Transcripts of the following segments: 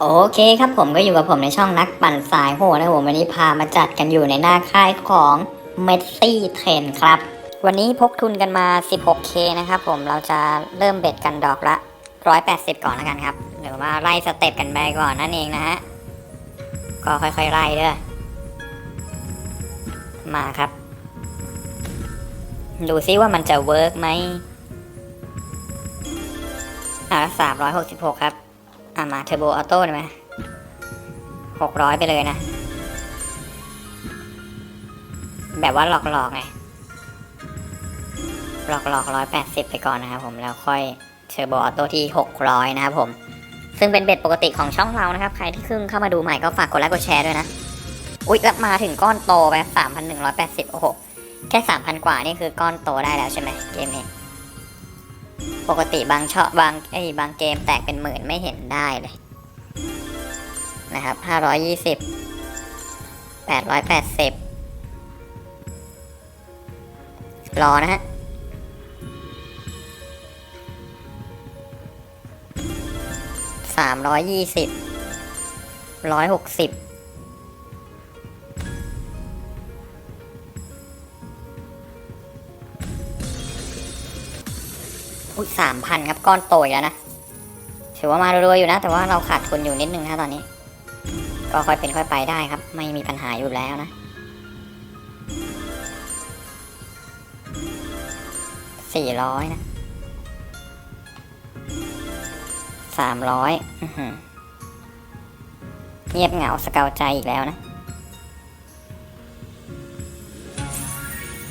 โอเคครับผมก็อยู่กับผมในช่องนักปั่นสายโหดนะครับผมวันนี้พามาจัดกันอยู่ในหน้าค่ายของเมสซี่เทรนครับ วันนี้พกทุนกันมา 16k นะครับผมเราจะเริ่มเบ็ดกันดอกละ 180 ก่อนแล้วกันครับ หรือว่าไล่สเต็ปกันไปก่อนนั่นเองนะฮะ ก็ค่อยๆไล่เด้อมาครับ ดูซิว่ามันจะเวิร์กไหมอะสามร้อยหกสิบหกครับ อะมาเทอร์โบออโต้ได้ไหมหกร้อยไปเลยนะ แบบว่าหลอกๆไง หลอกๆร้อยแปดสิบไปก่อนนะครับผม แล้วค่อยเทอร์โบออโต้ที่หกร้อยนะครับผม ซึ่งเป็นเบ็ดปกติของช่องเรานะครับ ใครที่เพิ่งเข้ามาดูใหม่ก็ฝากกดไลค์กดแชร์ด้วยนะ อุ๊ยแล้วมาถึงก้อนโตไปสามพันหนึ่งร้อยแปดสิบโอ้โห แค่สามพันกว่านี่คือก้อนโตได้แล้วใช่ไหมเกมนี้ ปกติบางช่อบางไอ้บางเกมแตกเป็นหมื่นไม่เห็นได้เลย นะครับห้าร้อยยี่สิบแปดร้อยแปดสิบรอนะฮะสามร้อยยี่สิบร้อยหกสิบ อุ้ยสามพันครับก้อนโตอีกแล้วนะถือว่ามารวยๆอยู่นะ แต่ว่าเราขาดทุนอยู่นิดนึงนะตอนนี้ ก็ค่อยเป็นค่อยไปได้ครับ ไม่มีปัญหาอยู่แล้วนะสี่ร้อยนะสามร้อยเงียบเหงาสเกาใจอีกแล้วนะ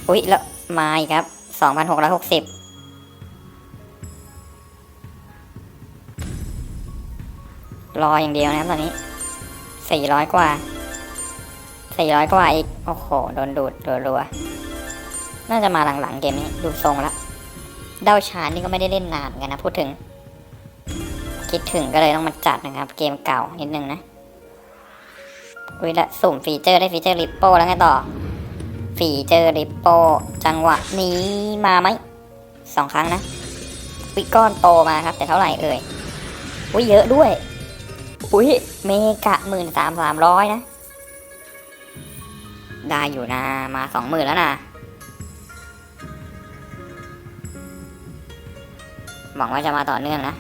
อุ๊ย แล้วมาอีกครับสองพันหกร้อยหกสิบ รออย่างเดียวนะครับตอนนี้สี่ร้อยกว่าสี่ร้อยกว่าอีก โอ้โห โดนดูดรัวๆ น่าจะมาหลังๆเกมนี้ ดูทรงละ เดาชานนี่ก็ไม่ได้เล่นนานเหมือนกันนะ พูดถึง คิดถึงก็เลยต้องมาจัดนะครับ เกมเก่านิดนึงนะ อุ้ยละสุ่มฟีเจอร์ได้ฟีเจอร์ริปโป้แล้วไงต่อ ฟีเจอร์ริปโป้จังหวะนี้มาไหมสองครั้งนะวิก้อนโตมาครับ แต่เท่าไหร่เอ่ยอุ้ยเยอะด้วย อุ้ยเมกะหมื่นสามสามร้อยนะ ได้อยู่นะ มาสองหมื่นแล้วนะ หวังว่าจะมาต่อเนื่องนะ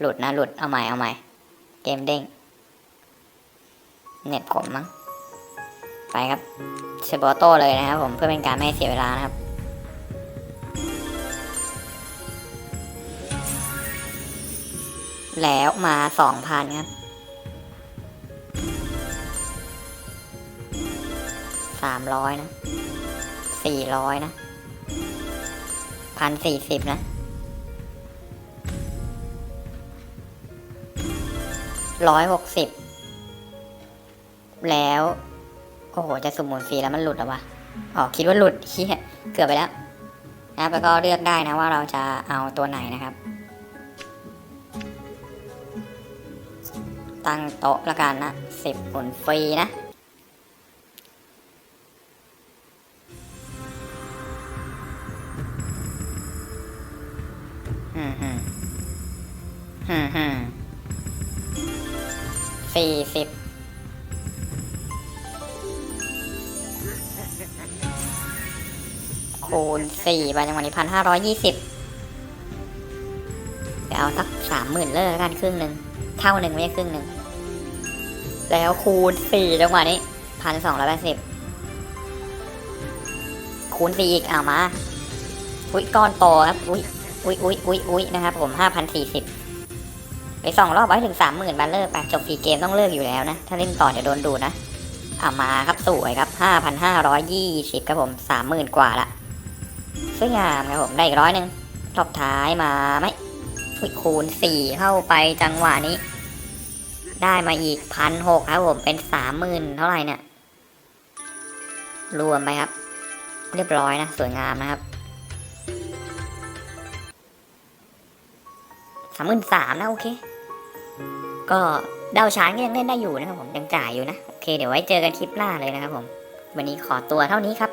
หลุดนะ หลุด เอาใหม่ เอาใหม่ เกมเด้ง เน็ตผมมั้ง ไปครับเชอร์โบโต้เลยนะครับผม เพื่อเป็นการไม่เสียเวลานะครับ แล้วมาสองพันครับสามร้อยนะสี่ร้อยนะพันสี่สิบนะร้อยหกสิบแล้ว โอ้โห จะสุ่มหมุนฟรีแล้วมันหลุดหรอวะอ๋อคิดว่าหลุดเฮียเกือบไปแล้วนะครับแล้วก็เลือกได้นะว่าเราจะเอาตัวไหนนะครับ ตั้งโต๊ะละกันนะสิบหมุนฟรีนะ อืมฮึอืมฮึสี่สิบคูณสี่ไปจังหวะนี้พันห้าร้อยยี่สิบเดี๋ยวเอาสักสามหมื่นเลยละกันครึ่งหนึ่ง เท่าหนึ่งไม่ใช่ครึ่งหนึ่ง แล้วคูณสี่จังหวะนี้พันสองร้อยแปดสิบคูณสี่อีกเอามา อุ้ยก้อนโตครับ อุ้ยอุ้ยอุ้ยอุ้ยอุ้ยนะครับ ผมห้าพันสี่สิบไปสองรอบไว้ถึงสามหมื่นบัลเลอร์ไปจบฟรีเกมต้องเลิกอยู่แล้วนะ ถ้าเล่นต่อเดี๋ยวโดนดูนะเอามาครับสวยครับห้าพันห้าร้อยยี่สิบครับผมสามหมื่นกว่าละสวยงามครับผมได้อีกร้อยหนึ่งรอบท้ายมาไหม คูณสี่เข้าไปจังหวะนี้ ได้มาอีกพันหกครับผมเป็นสามหมื่นเท่าไหร่เนี่ย รวมไปครับ เรียบร้อยนะ สวยงามนะครับสามหมื่นสามนะ โอเค ก็ดาวช้างยังเล่นได้อยู่นะครับผมยังจ่ายอยู่นะ โอเค เดี๋ยวไว้เจอกันคลิปหน้าเลยนะครับผม วันนี้ขอตัวเท่านี้ครับ